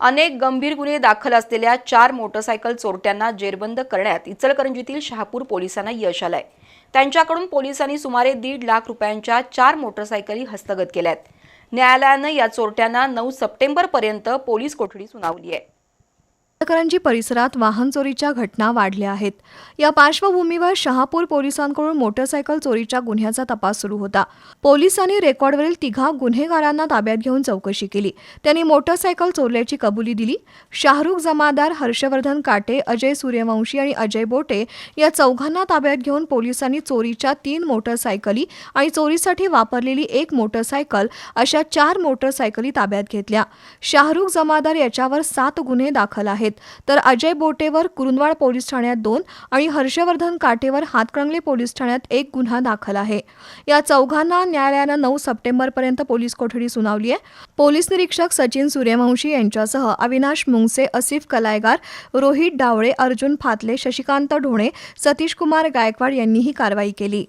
अनेक गंभीर गुन्हे दाखल असलेल्या चार मोटरसायकल चोरट्यांना जेरबंद करण्यात इचलकरंजीतील शहापूर पोलिसांना यश आलंय. त्यांच्याकडून पोलिसांनी सुमारे दीड लाख रुपयांच्या चार मोटरसायकली हस्तगत केल्यात. न्यायालयानं या चोरट्यांना नऊ सप्टेंबरपर्यंत पोलीस कोठडी सुनावली आहे. इचलकरंजी परिसरात वाहन चोरीच्या घटना वाढल्या आहेत. या पार्श्वभूमीवर शहापूर पोलिसांकडून मोटरसायकल चोरीच्या गुन्ह्याचा तपास सुरू होता. पोलिसांनी रेकॉर्डवरील तिघा गुन्हेगारांना ताब्यात घेऊन चौकशी केली. त्यांनी मोटरसायकल चोरल्याची कबुली दिली. शाहरुख जमादार हर्षवर्धन काटे अजय सूर्यवंशी आणि अजय बोटे या चौघांना ताब्यात घेऊन पोलिसांनी चोरीच्या तीन मोटरसायकली आणि चोरीसाठी वापरलेली एक मोटरसायकल अशा चार मोटरसायकली ताब्यात घेतल्या. शाहरुख जमादार याच्यावर सात गुन्हे दाखल आहेत. आहेत. तर अजय बोटेवर कुरुंदवाड पोलीस ठाण्यात दोन आणि हर्षवर्धन काटेवर हातकणंगले पोलीस ठाण्यात एक गुन्हा दाखल आहे. या चौघांना न्यायालयानं नऊ सप्टेंबरपर्यंत पोलीस कोठडी सुनावली आहे. पोलीस निरीक्षक सचिन सूर्यवंशी यांच्यासह अविनाश मुंगसे असिफ कलायगार रोहित डावळे अर्जुन फातले शशिकांत ढोणे सतीश कुमार गायकवाड यांनी ही कारवाई केली.